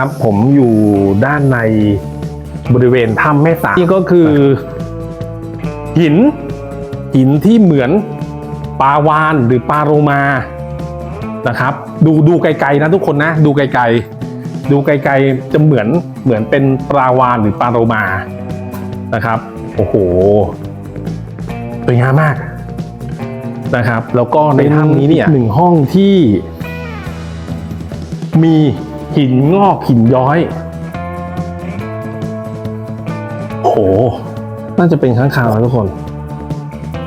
ครับผมอยู่ด้านในบริเวณถ้ำแม่สานี่ก็คือ หิน หินที่เหมือนปลาวานหรือปลาโรมานะครับ ดูดูไกลๆนะทุกคนนะ ดูไกลๆ ดูไกลๆจะเหมือนเหมือนเป็นปลาวานหรือปลาโรมานะครับโอ้โหสวยงามมากนะครับ แล้วก็ในถ้ำนี้เนี่ยหนึ่งห้องที่มี หินงอกหินย้อย โห น่าจะเป็นค้างคาวนะทุกคน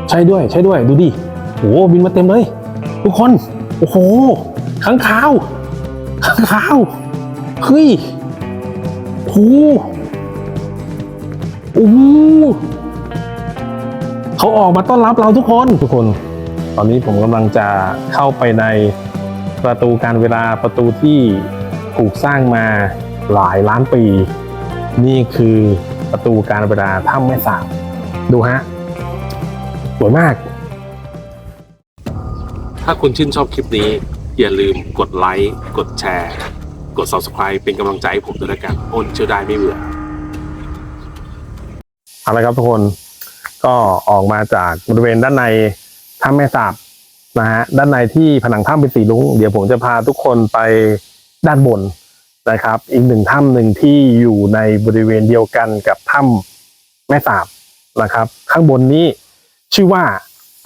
ใช่ด้วยใช่ด้วยดูดิโหบินมาเต็มเลย ทุกคน โอ้โหค้างคาวค้างคาวเฮ้ยโหโอ้โหเขาออกมาต้อนรับเราทุกคนทุกคน ตอนนี้ผมกำลังจะเข้าไปในประตูการเวลาประตูที่ ถูกสร้างมาหลายล้านปี นี่คือประตูการเวลาถ้ำแม่สาบดูฮะสวยมาก ถ้าคุณชื่นชอบคลิปนี้ อย่าลืมกดไลค์กดแชร์ กด subscribe เป็นกำลังใจให้ผมด้วยละกันอ้นเชื่อได้ไม่เบื่อเอาละครับทุกคนก็ออกมาจากบริเวณด้านในถ้ำแม่สาบนะฮะด้านในที่ผนังถ้ำเป็นสีลุงเดี๋ยวผมจะพาทุกคนไป ด้านบนนะครับ อีกหนึ่งถ้ำหนึ่งที่อยู่ในบริเวณเดียวกันกับถ้ำแม่สาบนะครับ ข้างบนนี้ชื่อว่า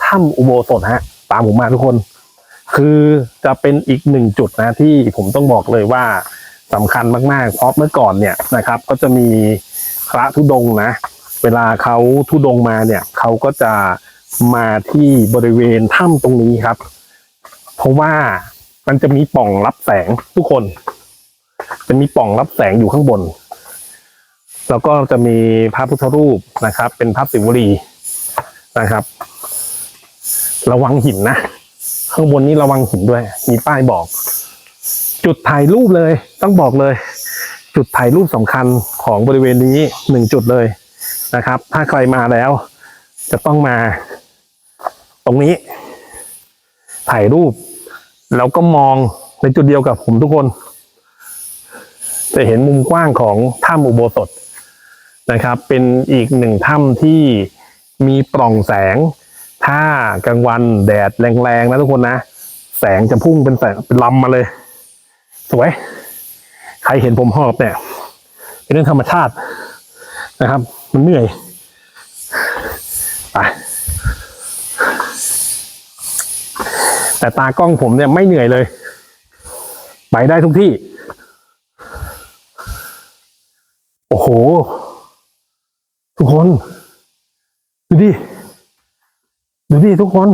ถ้ำอุโบสถฮะตามผมมาทุกคน คือจะเป็นอีกหนึ่งจุดนะที่ผมต้องบอกเลยว่าสำคัญมากๆเพราะเมื่อก่อนเนี่ยนะครับ ก็จะมีพระธุดงนะ เวลาเขาทุดงมาเนี่ยเขาก็จะมาที่บริเวณถ้ำตรงนี้ครับ เพราะว่า มันจะมีป่องรับแสงทุกคน จะมีป่องรับแสงอยู่ข้างบน แล้วก็จะมีพระพุทธรูปนะครับ เป็นพระศิวลีนะครับ ระวังหินนะ ข้างบนนี้ระวังหินด้วย มีป้ายบอก จุดถ่ายรูปเลย ต้องบอกเลย จุดถ่ายรูปสำคัญของบริเวณนี้หนึ่งจุดเลยนะครับ ถ้าใครมาแล้ว จะต้องมา ตรงนี้ ถ่ายรูป แล้วก็มองในจุดเดียวกับผมทุกคน จะเห็นมุมกว้างของถ้ำอุโบสถนะครับ เป็นอีกหนึ่งถ้ำที่มีปล่องแสง ถ้ากลางวันแดดแรงๆนะทุกคนนะ แสงจะพุ่งเป็นแสงเป็นลำมาเลย สวย ใครเห็นผมหอบเนี่ยเป็นเรื่องธรรมชาตินะครับ มันเหนื่อยไป แต่ตากล้องผมเนี่ยไม่เหนื่อยเลย ไปได้ทุกที่ โอ้โห ทุกคน ดูดิ ดูดิทุกคน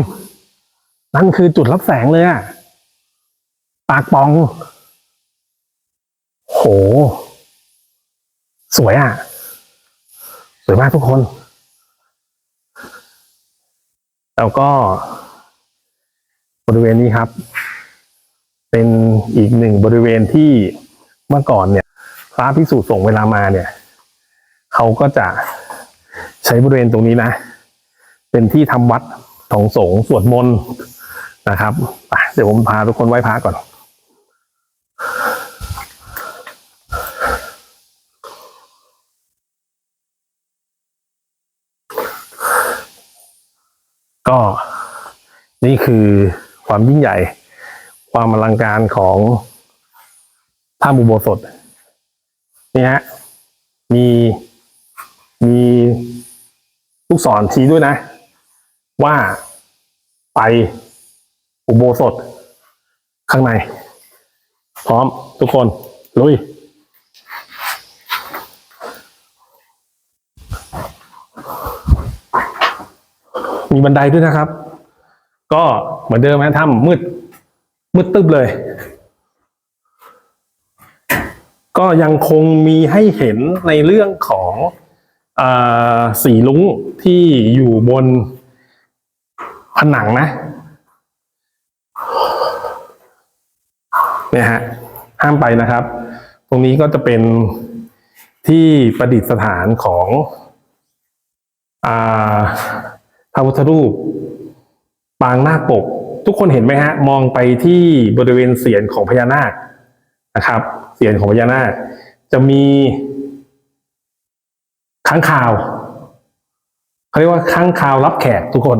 นั่นคือจุดรับแสงเลยอะปากปอง โห สวยอะสวยมากทุกคน แล้วก็ บริเวณนี้ครับ เป็นอีกหนึ่งบริเวณที่เมื่อก่อนเนี่ย พระพิสูจน์ส่งเวลามาเนี่ย เขาก็จะใช้บริเวณตรงนี้นะ เป็นที่ทำวัดของสงฆ์สวดมนต์นะครับเดี๋ยวผมพาทุกคนไหว้พระก่อนก็นี่คือ ความยิ่งใหญ่ ความอลังการของถ้ำอุโบสถนี่ฮะมีมีลูกศรชี้ด้วยนะ ว่าไปอุโบสถ ข้างใน พร้อมทุกคน ลุย มีบันไดด้วยนะครับ ก็เหมือนเดิมนะถ้ำมืด มืดตึ๊บเลย ก็ยังคงมีให้เห็นในเรื่องของอสีลุงที่อยู่บนผนังนะเนี่ยฮะห้ามไปนะครับ ตรงนี้ก็จะเป็นที่ประดิษฐานของอพระพุทธรูป ปางนาคปก ทุกคนเห็นไหมฮะ มองไปที่บริเวณเสียนของพญานาคนะครับ เสียนของพญานาค จะมีค้างคาวเขาเรียกว่าค้างคาวรับแขกทุกคน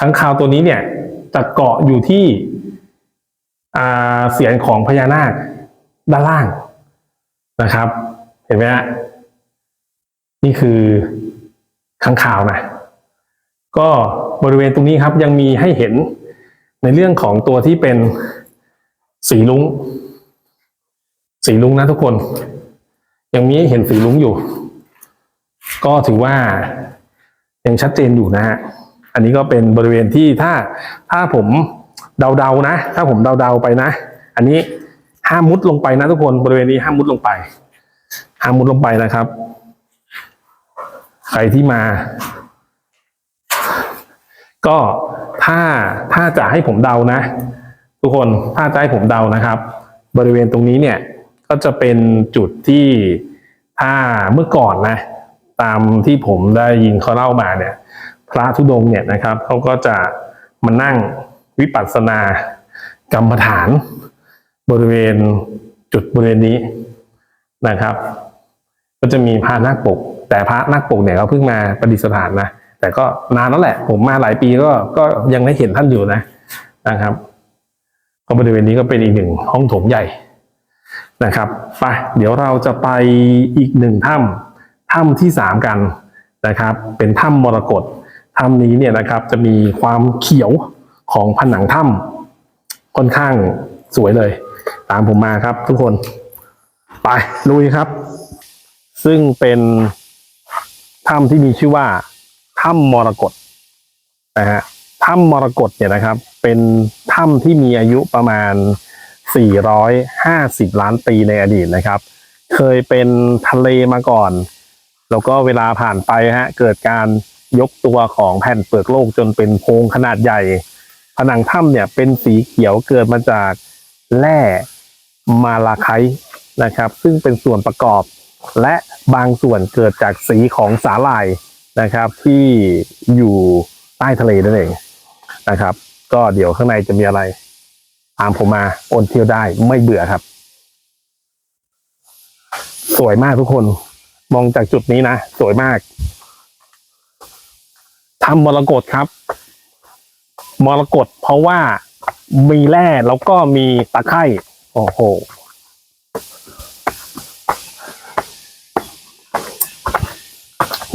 ค้างคาวตัวนี้เนี่ยจะเกาะอยู่ที่เสียนของพญานาคด้านล่างนะครับ เห็นไหมฮะนี่คือค้างคาวนะ ก็ บริเวณตรงนี้ครับยังมีให้เห็นในเรื่องของตัวที่เป็นสีลุงสีลุงนะทุกคน ยังมีให้เห็นสีลุงอยู่ ก็ถือว่ายังชัดเจนอยู่นะฮะอันนี้ก็เป็นบริเวณที่ถ้าถ้าผมเดาๆนะ ถ้าผมเดาๆไปนะ อันนี้ห้ามมุดลงไปนะทุกคนบริเวณนี้ห้ามมุดลงไปห้ามมุดลงไปนะครับ ใครที่มา ก็ถ้าถ้าจะให้ผมเดานะ ทุกคนถ้าจะให้ผมเดานะครับ บริเวณตรงนี้เนี่ยก็จะเป็นจุดที่ถ้าเมื่อก่อนนะ ตามที่ผมได้ยินเขาเล่ามาเนี่ย พระธุดงค์เนี่ยนะครับเขาก็จะมานั่งวิปัสสนากรรมฐาน บริเวณจุดบริเวณนี้นะครับ ก็จะมีพระนาคปก แต่พระนาคปกเนี่ยเขาเพิ่งมาประดิษฐานนะ แต่ก็นานแล้วแหละ ผมมาหลายปีก็ก็ยังได้เห็นท่านอยู่นะนะครับ ก็บริเวณนี้ก็เป็นอีกหนึ่งห้องโถงใหญ่นะครับไปเดี๋ยวเราจะไปอีกหนึ่งถ้ำถ้ำที่สามกันนะครับ เป็นถ้ำมรกตถ้ำนี้เนี่ยนะครับ จะมีความเขียวของผนังถ้ำค่อนข้างสวยเลย ตามผมมาครับทุกคน ไปลุยครับ ซึ่งเป็นถ้ำที่มีชื่อว่า ถ้ำมรกตนะฮะถ้ำมรกตเนี่ยนะครับ เป็นถ้ำที่มีอายุประมาณ 450 ล้านปีในอดีตนะครับ เคยเป็นทะเลมาก่อน แล้วก็เวลาผ่านไปฮะเกิดการยกตัวของแผ่นเปลือกโลกจนเป็นโพรงขนาดใหญ่ ผนังถ้ำเนี่ยเป็นสีเขียวเกิดมาจากแร่มาลาไคต์นะครับ ซึ่งเป็นส่วนประกอบ และบางส่วนเกิดจากสีของสาหร่าย นะครับ ที่อยู่ใต้ทะเลนั่นเองนะครับ ก็เดี๋ยวข้างในจะมีอะไรตามผมมาโอนเที่ยวได้ไม่เบื่อครับ สวยมากทุกคน มองจากจุดนี้นะ สวยมากทำมรกตครับ มรกตเพราะว่ามีแร่แล้วก็มีตะไคร่โอ้โห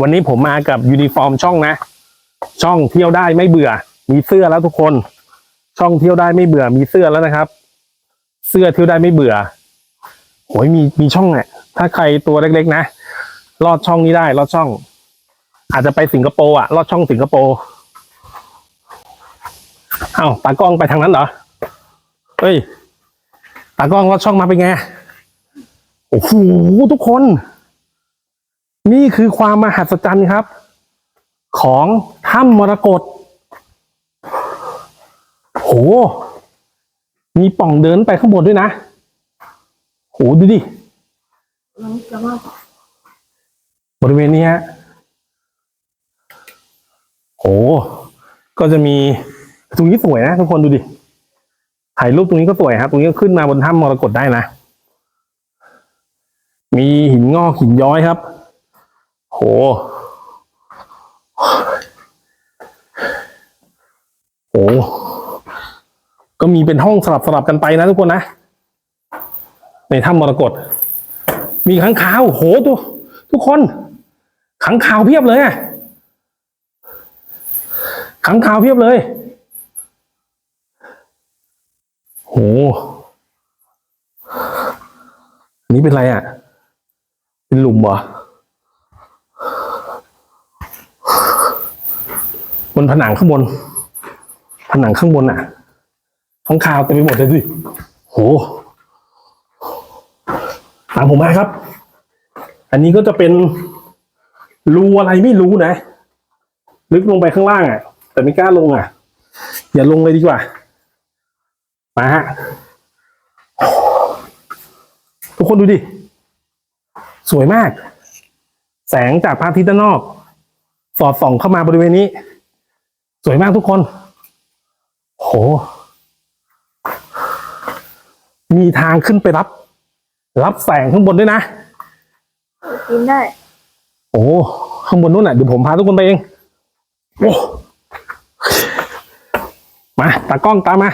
วันนี้ผมมากับยูนิฟอร์มช่องนะ ช่องเที่ยวได้ไม่เบื่อ มีเสื้อแล้วทุกคน ช่องเที่ยวได้ไม่เบื่อ มีเสื้อแล้วนะครับ เสื้อเที่ยวได้ไม่เบื่อโอ้ยมีมีช่องเนี่ยถ้าใครตัวเล็กๆ นะลอดช่องนี้ได้ลอดช่อง อาจจะไปสิงคโปร์อะลอดช่องสิงคโปร์เอ้าตากล้องไปทางนั้นเหรอเฮ้ยตากล้องลอดช่องมาเป็นไงโอ้โหทุกคน นี่คือความมหัศจรรย์ครับ ของถ้ำมรกตโห มีป่องเดินไปข้างบนด้วยนะ โห ดูดิบริเวณนี้ฮะโห ก็จะมีตรงนี้สวยนะทุกคนดูดิ ถ่ายรูปตรงนี้ก็สวยครับ ตรงนี้ก็ขึ้นมาบนถ้ำมรกตได้นะ มีหินงอกหินย้อยครับ ห โห ก็มีเป็นห้องสลับสลับกันไปนะทุกคนนะ ในถ้ำมรกต มีขังขาวโหทุกทุกคน ขังขาวเพียบเลยอะขังขาวเพียบเลย โหอันนี้เป็นไรอะ เป็นหลุมเหรอ นผนังข้างบน ผนังข้างบนอะข้างคาวเต็มไปหมดเลยสิโหตามผมมาครับ อันนี้ก็จะเป็นรูอะไรไม่รู้นะ ลึกลงไปข้างล่างอะ แต่ไม่กล้าลงอะ อย่าลงเลยดีกว่ามาฮะทุกคนดูดิ สวยมาก แสงจากพระอาทิตย์ด้านนอก สอดส่องเข้ามาบริเวณนี้ สวยมากทุกคน โห มีทางขึ้นไปรับ รับแสงข้างบนด้วยนะกินได้ โอ้ข้างบนนู้นน่ะเดี๋ยวผมพาทุกคนไปเอง โอ้มาตากล้องตามมา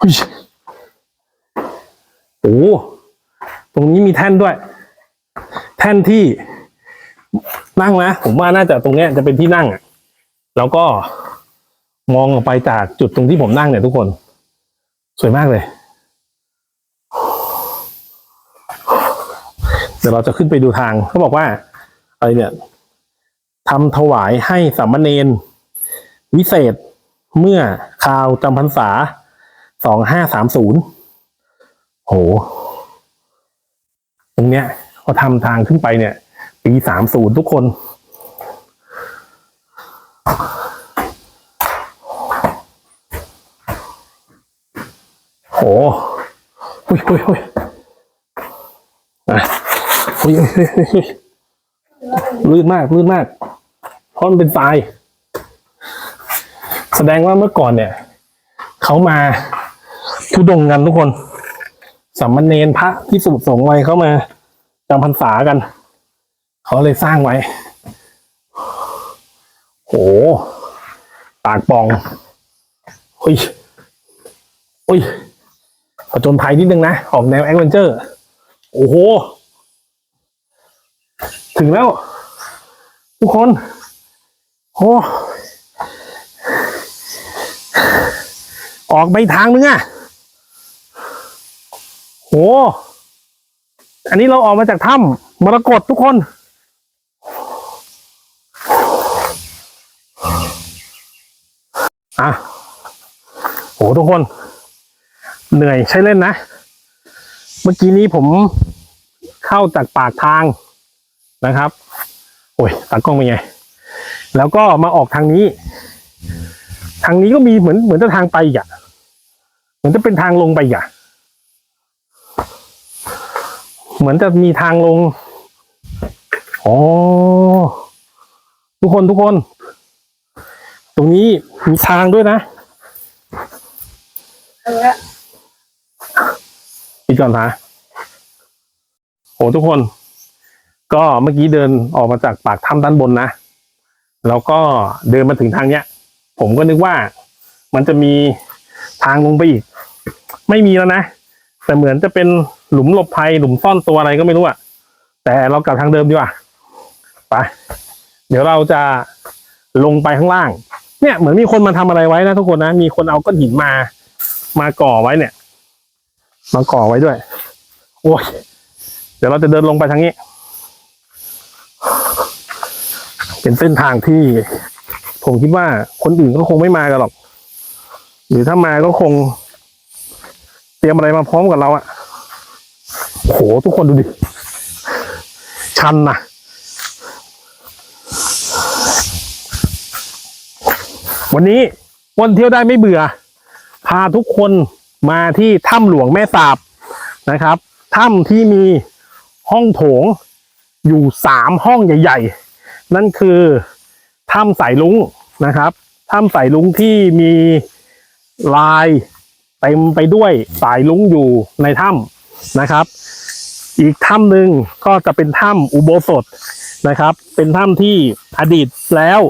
อุ๊ยโอ้ตรงนี้มีแท่นด้วย แท่นที่นั่งนะ ผมว่าน่าจะตรงเนี้ยจะเป็นที่นั่งอะ แล้วก็มองออกไปจากจุดตรงที่ผมนั่งเนี่ยทุกคน สวยมากเลย เดี๋ยวเราจะขึ้นไปดูทางเขาบอกว่าอะไรเนี่ยทำถวายให้สามเณรวิเศษเมื่อคราวจำพรรษาสองห้าสามศูนย์โห ตรงเนี้ยเขาทำทางขึ้นไปเนี่ย ปีสามศูนย์ทุกคน โห อุ้ยอุ้ยอุ้ยอะอุ้ยอุ้ยลื่นมากลื่นมากเพราะมันเป็นทราย แสดงว่าเมื่อก่อนเนี่ย เขามาทุดงกันทุกคนสามเณรพระที่สุสงไว้เขามาจำพรรษากัน เขาเลยสร้างไว้โหปากปองอุ้ยอุ้ย ผจญภัยนิดนึงนะ ออกแนวแอดเวนเจอร์ โอ้โห ถึงแล้ว ทุกคน โอ้ออกไปทางนึงอะโห อันนี้เราออกมาจากถ้ำมรกตทุกคน อะ โหทุกคน เหนื่อยใช่เล่นนะ เมื่อกี้นี้ผมเข้าจากปากทางนะครับ โอ้ยตากล้องเป็นไง แล้วก็มาออกทางนี้ ทางนี้ก็มีเหมือนเหมือนจะทางไปอีกอะเหมือนจะเป็นทางลงไปอีกอะเหมือนจะมีทางลงอ๋อทุกคนทุกคน ตรงนี้มีทางด้วยนะ เอาละปิ ดก่อนนะโหทุกคน ก็เมื่อกี้เดินออกมาจากปากถ้ำด้านบนนะ แล้วก็เดินมาถึงทางเนี้ย ผมก็นึกว่ามันจะมีทางลงไปอีก ไม่มีแล้วนะ แต่เหมือนจะเป็นหลุมหลบภัยหลุมซ่อนตัวอะไรก็ไม่รู้อะแต่เรากลับทางเดิมดีกว่าไปเดี๋ยวเราจะลงไปข้างล่าง เนี่ยเหมือนมีคนมาทำอะไรไว้นะทุกคนนะ มีคนเอาก้อนหินมา มาก่อไว้เนี่ย มาก่อไว้ด้วย โอ้ย เดี๋ยวเราจะเดินลงไปทางนี้ เป็นเส้นทางที่ ผมคิดว่าคนอื่นก็คงไม่มากันหรอก หรือถ้ามาก็คง เตรียมอะไรมาพร้อมกับเราอะโอ้โห ทุกคนดูดิ ชันนะวันนี้วันเที่ยวได้ไม่เบื่อ พาทุกคน มาที่ถ้ำหลวงแม่สาบนะครับถ้ำที่มีห้องโถงอยู่สามห้องใหญ่ ๆ นั่นคือถ้ำสายลุงนะครับถ้ำสายลุงที่มีลายเต็มไปด้วยสายลุงอยู่ในถ้ำนะครับ อีกถ้ำหนึ่งก็จะเป็นถ้ำอุโบสถนะครับ เป็นถ้ำที่อดีตแล้ว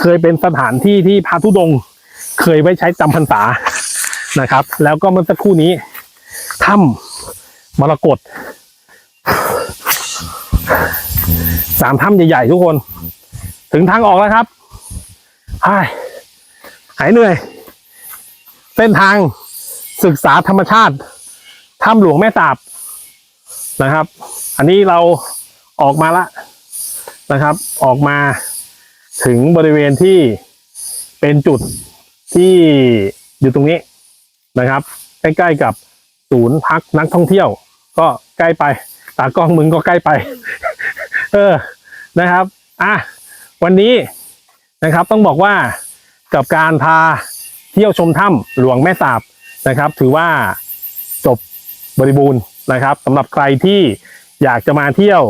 เคยเป็นสถานที่ที่พระธุดงค์เคยไว้ใช้จำพรรษา นะครับ แล้วก็เมื่อสักครู่นี้ถ้ำมรกตสามถ้ำใหญ่ๆทุกคน ถึงทางออกแล้วครับหายหายเหนื่อย เส้นทางศึกษาธรรมชาติถ้ำหลวงแม่สาบนะครับ อันนี้เราออกมาละนะครับ ออกมาถึงบริเวณที่เป็นจุดที่อยู่ตรงนี้ นะครับ ใกล้ๆกับศูนย์พักนักท่องเที่ยว ก็ใกล้ไปตากล้องมึงก็ใกล้ไป เออนะครับอะวันนี้นะครับต้องบอกว่ากับการพาเที่ยวชมถ้ำหลวงแม่สาบนะครับ ถือว่าจบบริบูรณ์นะครับสำหรับใครที่อยากจะมาเที่ยว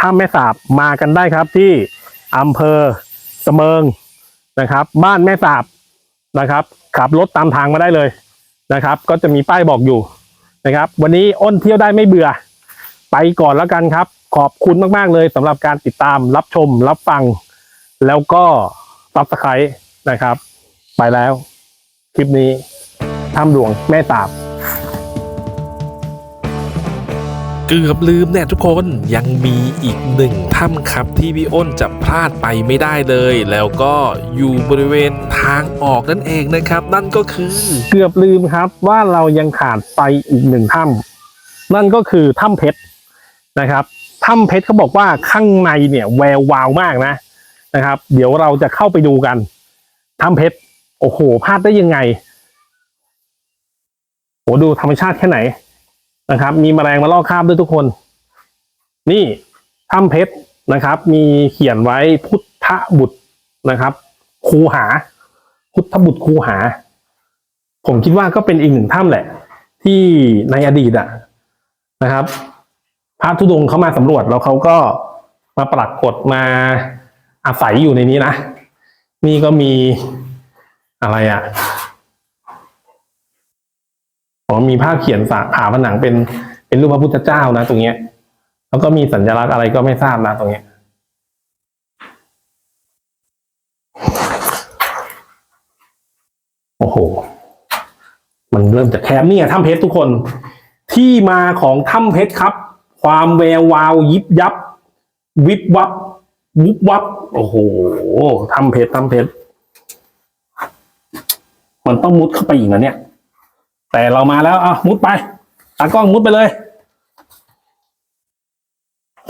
ถ้ำแม่สาบมากันได้ครับที่อำเภอเสมิงนะครับ บ้านแม่สาบนะครับ ขับรถตามทางมาได้เลย นะครับ ก็จะมีป้ายบอกอยู่นะครับ วันนี้อ้นเที่ยวได้ไม่เบื่อ ไปก่อนแล้วกันครับ ขอบคุณมาก ๆ เลยสำหรับการติดตามรับชม รับฟัง แล้วก็ซับสไครต์นะครับ ไปแล้ว คลิปนี้ถ้ำหลวงแม่ตาบ เกือบลืมเนี่ยทุกคนยังมีอีกหนึ่งถ้ำครับที่พี่อ้นจะพลาดไปไม่ได้เลย แล้วก็อยู่บริเวณทางออกนั่นเองนะครับ นั่นก็คือ เกือบลืมครับว่าเรายังขาดไปอีกหนึ่งถ้ำนั่นก็คือถ้ำเพชรนะครับถ้ำเพชรเขาบอกว่าข้างในเนี่ยแวววาวมากนะนะครับ เดี๋ยวเราจะเข้าไปดูกันถ้ำเพชรโอ้โหพลาดได้ยังไงโหดูธรรมชาติแค่ไหน นะครับ มีแมลงมาลอกคราบด้วยทุกคน นี่ถ้ำเพชรนะครับ มีเขียนไว้พุทธบุตรนะครับคูหา พุทธบุตรคูหา ผมคิดว่าก็เป็นอีกหนึ่งถ้ำแหละ ที่ในอดีตอะนะครับ พระธุดงค์เขามาสำรวจแล้วเขาก็มาปรากฏมาอาศัยอยู่ในนี้นะ นี่ก็มีอะไรอะ อ๋อมีภาพเขียนฝาผาผนังเป็นเป็นรูปพระพุทธเจ้านะ ตรงเนี้ย แล้วก็มีสัญลักษณ์อะไรก็ไม่ทราบนะตรงเนี้ยโอ้โห มันเริ่มจากแคบเนี่ยถ้ำเพชรทุกคน ที่มาของถ้ำเพชรครับ ความแวววาวยิบยับ วิบวับวุบวับ โอ้โหถ้ำเพชรถ้ำเพชรมันต้องมุดเข้าไปอีกนะเนี่ย แต่เรามาแล้วอะมุดไปตากล้องมุดไปเลย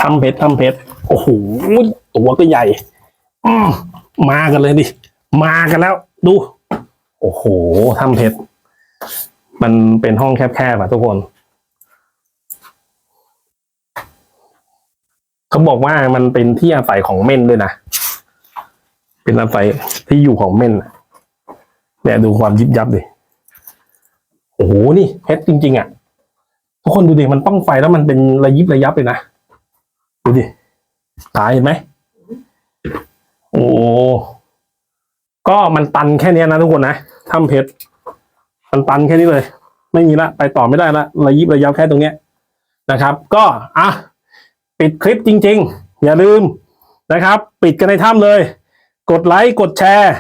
ถ้ำเพชรถ้ำเพชรโอ้โหตัวก็ใหญ่อมากันเลยดิ มากันแล้ว ดู โอ้โหถ้ำเพชรมันเป็นห้องแคบๆอะทุกคน เขาบอกว่ามันเป็นที่อาศัยของเม่นด้วยนะ เป็นอาศัยที่อยู่ของเม่นเนี่ยดูความยิบยับดิ อ้โหนี่เพชรจริง ๆ อะ ทุกคนดูดิมันต้องไฟแล้วมันเป็นระยิบระยับเลยนะ ดูดิตายเห็นไหมโอ้ก็มันตันแค่นี้นะทุกคนนะถ้ำเพชรมันตันแค่นี้เลย ไม่มีละ ไปต่อไม่ได้ละระยิบระยับแค่ตรงเนี้ยนะครับ ก็อะปิดคลิปจริง ๆ อย่าลืมนะครับ ปิดกันในถ้ำเลย กดไลค์กดแชร์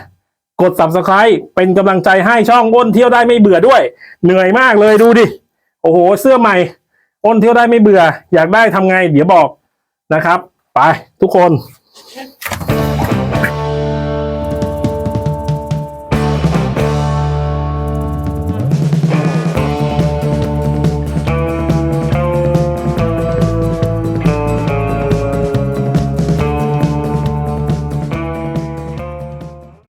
กด subscribe เป็นกำลังใจให้ช่องอ้นเที่ยวได้ไม่เบื่อด้วย เหนื่อยมากเลยดูดิ โอ้โห เสื้อใหม่อ้นเที่ยวได้ไม่เบื่อ อยากได้ทำไง เดี๋ยวบอกนะครับ ไปทุกคน